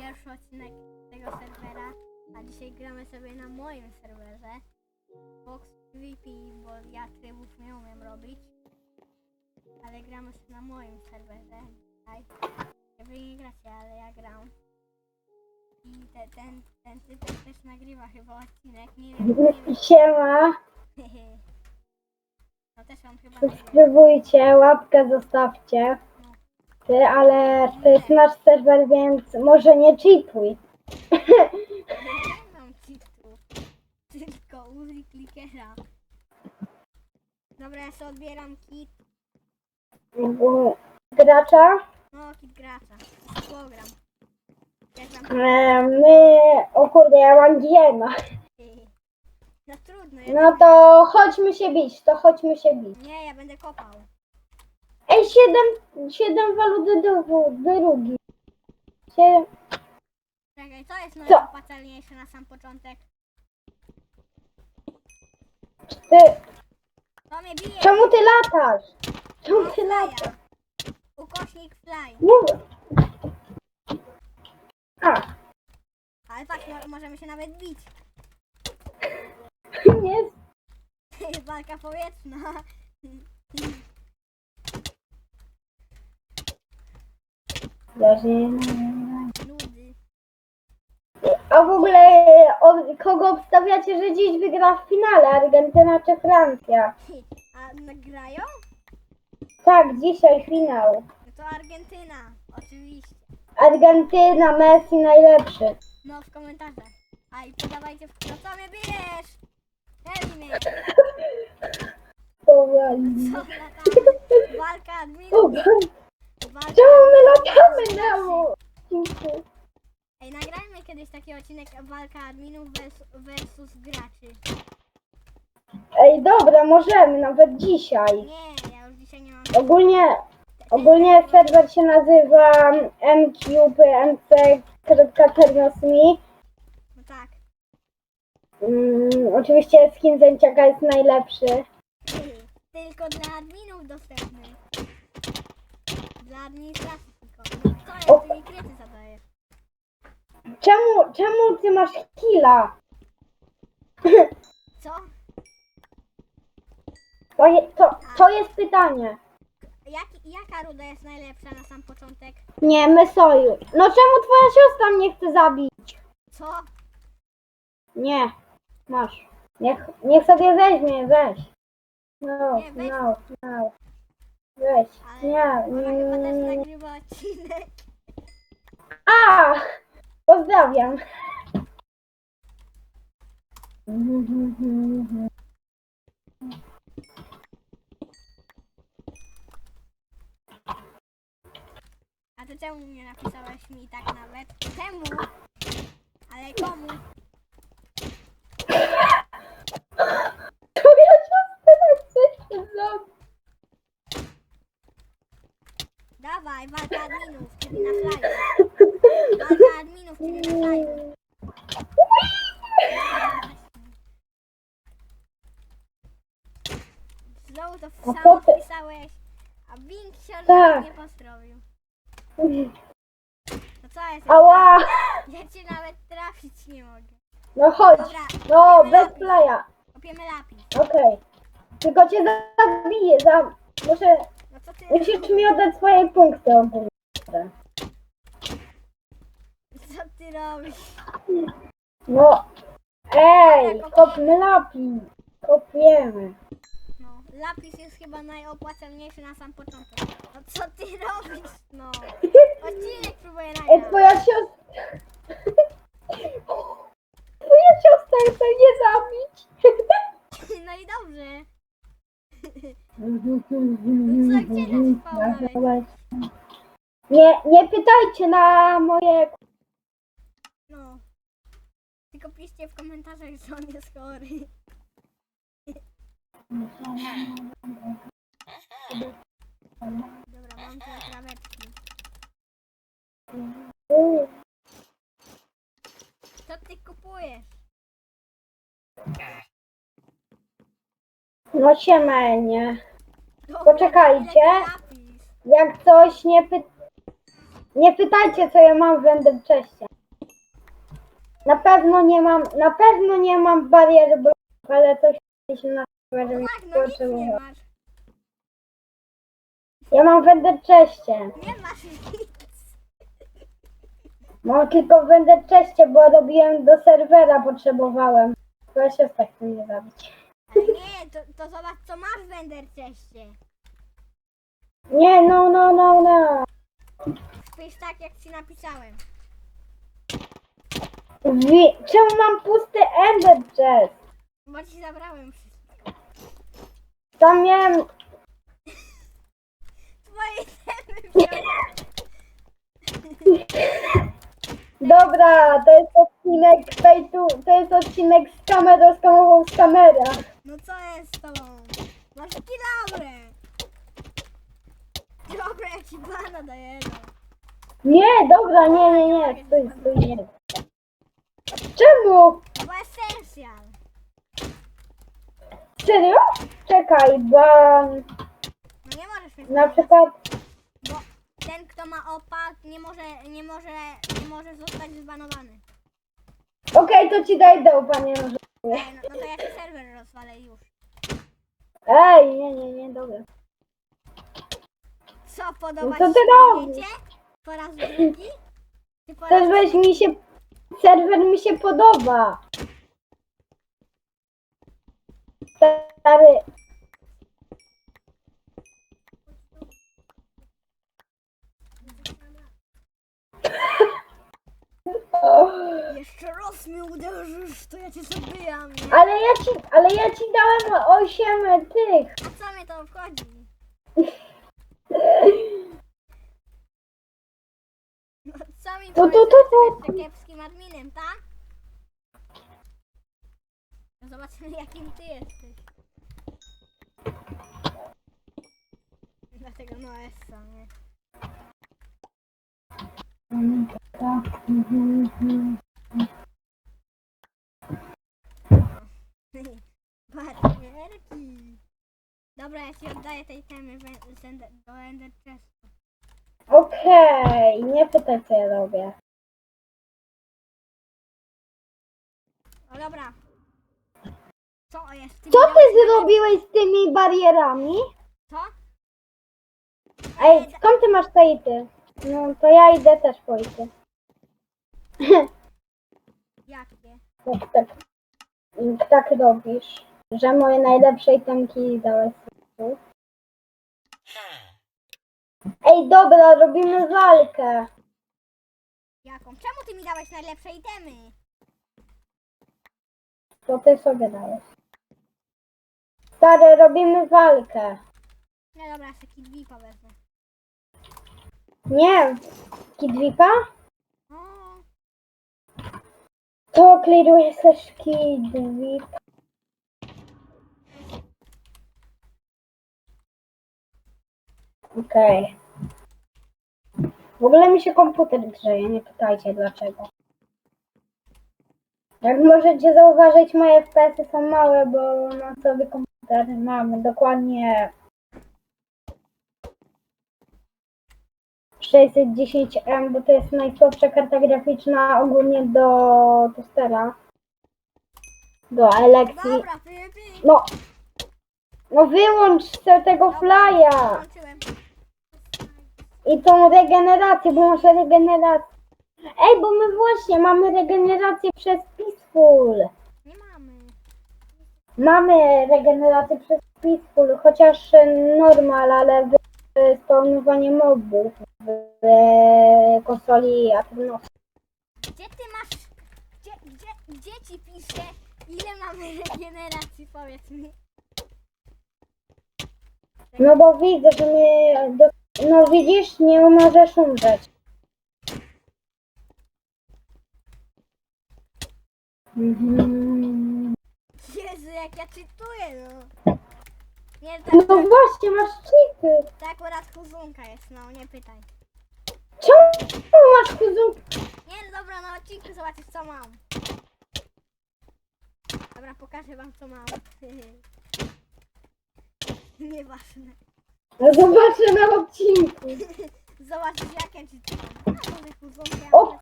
pierwszy odcinek tego serwera, a dzisiaj gramy sobie na moim serwerze. Box PvP, bo ja trybów nie umiem robić. Ale gramy sobie na moim serwerze dzisiaj. Wy nie gracie, ale ja gram. I te, ten, ten typek też nagrywa chyba odcinek, nie wiem, nie wiem. Siema, No też on chyba nagrywa. subskrybujcie, łapkę zostawcie. Ale to jest nasz serwer, więc może nie cheatuj. Nie mam cheatów, tylko użyj klikera. Dobra, ja sobie odbieram kit, Gracza. no kit gracza, program. Jak tam, E, my, o kurde, ja mam giena. no trudno, ja No to chodźmy się bić, to chodźmy się bić. nie, ja będę kopał. Ej, siedem, siedem waluty do drugi. Sie, Czekaj, co jest najopłacalniejsze na sam początek? ty, To mnie bije! czemu ty latasz? Czemu ty latasz? Ukośnik fly. Mów. A, Ale patrz, mo- możemy się nawet bić. nie, Walka powietrzna. A w ogóle o, kogo obstawiacie, że dziś wygra w finale? Argentyna czy Francja? A nagrają? Tak, dzisiaj finał. No to Argentyna, oczywiście. Argentyna, Messi najlepszy. No w komentarzach. A i podawajcie w... Co mnie bijesz? Powoli. Co latamy? Walka adminów. Czemu my latamy odcinku? Ej, nagrajmy kiedyś taki odcinek walka adminów versus, versus graczy. Ej, dobra, możemy, nawet dzisiaj. Nie, ja już dzisiaj nie mam... Ogólnie, ogólnie serwer się nazywa mqpmc.ternosmi. No tak. Mm, oczywiście skin Zęciaka jest najlepszy. Tylko dla adminów dostępny. Administracji tylko. Co ja ty mi? Czemu, czemu ty masz killa? Co? To, je- to, to jest pytanie. Jak, jaka ruda jest najlepsza na sam początek? Nie, my sojusz. No czemu twoja siostra mnie chce zabić? Co? Nie, masz. Niech, niech sobie weźmie, weź. No, Nie, weź. no, no. Weź. Ale Nie, ona chyba też nie. nagrywa odcinek. A! Pozdrawiam. A to czemu nie napisałeś mi tak nawet? Czemu? Ale komu? Twoja siostra chce się zabić. Dawaj, walka adminów, czyli na flyu. Walka adminów, czyli na flyu. Znowu to A samo potem- wpisałeś, a Bing się Tak. nie pozdrowił. To co jest? Ała! Ja cię nawet trafić nie mogę. No chodź. Dobra, No, bez playa. Kopiemy lapis. Okej. Tylko cię zabiję, za... Muszę... Co ty Musisz mi oddać swoje punkty ogólnie. Co ty robisz? No. Ej, kopmy lapis. Kopiemy. No, lapis jest chyba najopłacalniejszy na sam początek. No co ty robisz? No. Odcinek próbuję Ej, nagrać. twoja siostra... Twoja siostra chce mnie zabić. No i dobrze. No co, gdzie nas spałowałeś? Nie, nie pytajcie na moje... No. Tylko piszcie w komentarzach, że on jest chory. Dobra, mam tu traweczki. Co ty kupujesz? No siemenie. Dobra, Poczekajcie. Jak coś nie py... Nie pytajcie, co ja mam w Enderchestie. Na pewno nie mam, na pewno nie mam bariery bloków, ale coś się na serwerze mi Tak, no nic nie potrzebowało. masz. Ja mam w Enderchestie. Nie masz nic. Mam tylko w Enderchestie, bo robiłem do serwera, potrzebowałem. To się tak chce nie zabić. Nie, to, to zobacz co masz w Enderchestie. Nie, no, no, no, no. Wpisz tak jak ci napisałem. Wi- Czemu mam pusty Ender Chest? Bo ci zabrałem wszystko. Tam miałem... Twoje temy wziąłem. Dobra, to jest odcinek fejtu, to jest odcinek z kamerą, z kamerą z kamera. No co jest z tobą? Masz kilaurę. Dobra, ja ci bana daję. no. Nie, dobra, nie, nie, nie, stój, stój, nie. Czemu? Bo essential. Serio? Czekaj, bo No nie możesz mieć na przykład... Bo ten kto ma opad nie może, nie może, nie może zostać zbanowany. Okej, to ci daj do panie noże. Ej, no, no to ja ci serwer rozwalę już. Ej, nie, nie, nie, dobra. Co podoba No co ci ty się robisz? Po raz drugi? Ty po raz Serwer mi się... Serwer mi się podoba. Stary... Jeszcze raz mnie uderzysz, to ja cię zabijam. nie? Ale ja ci, ale ja ci dałem osiem tych. A co mnie to obchodzi? No co mi powiesz, tu, tu, że tu. jestem kiepskim adminem, tak? No zobaczymy jakim ty jesteś. Dlatego no Essa, nie? Barierki. Dobra, ja ci oddaję tej temy do Ender Chestu. Okej, nie pytaj co ja robię. O dobra. Co jest w tym Co ty zrobiłeś z tymi barierami? Co? Ej, skąd ty masz te ity? No to ja idę też ity. Jakie? Jak tak, jak tak robisz, że moje najlepsze itemki dałeś tu. Ej, dobra, robimy walkę. Jaką? Czemu ty mi dałeś najlepsze itemy? To ty sobie dałeś. Stary, robimy walkę. No dobra, sobie kidwipa wezmę. Nie, Kidwipa? O, To kliruje też Kidwip. Okej. W ogóle mi się komputer grzeje, nie pytajcie dlaczego. Jak możecie zauważyć, moje FPS-y są małe, bo na sobie komputer mam dokładnie 610M, bo to jest najsłabsza karta graficzna ogólnie do tostera. Do elekcji. dobra. No, no wyłącz se tego flya i tą regenerację, bo masz regenerację. Ej, bo my właśnie mamy regenerację przez Peaceful. Nie mamy. Mamy regenerację przez Peaceful, chociaż e, normal, ale w w spawnowanie mobów konsoli Aternos. Gdzie ty masz... Gdzie, gdzie, gdzie ci pisze, ile mamy regeneracji, powiedz mi. No bo widzę, że my... Do... No widzisz, nie możesz umrzeć. Mhm. Jezu, jak ja czytuję, no. Nie, tak, No właśnie, masz cheaty. tak akurat huzunka jest, no, nie pytaj. Czemu masz kuzun? Nie, no dobra, na odcinku zobaczysz, co mam. Dobra, pokażę wam, co mam. Nieważne. No zobaczę na odcinku. Zobaczysz jak ja ci to... A, zombie, O!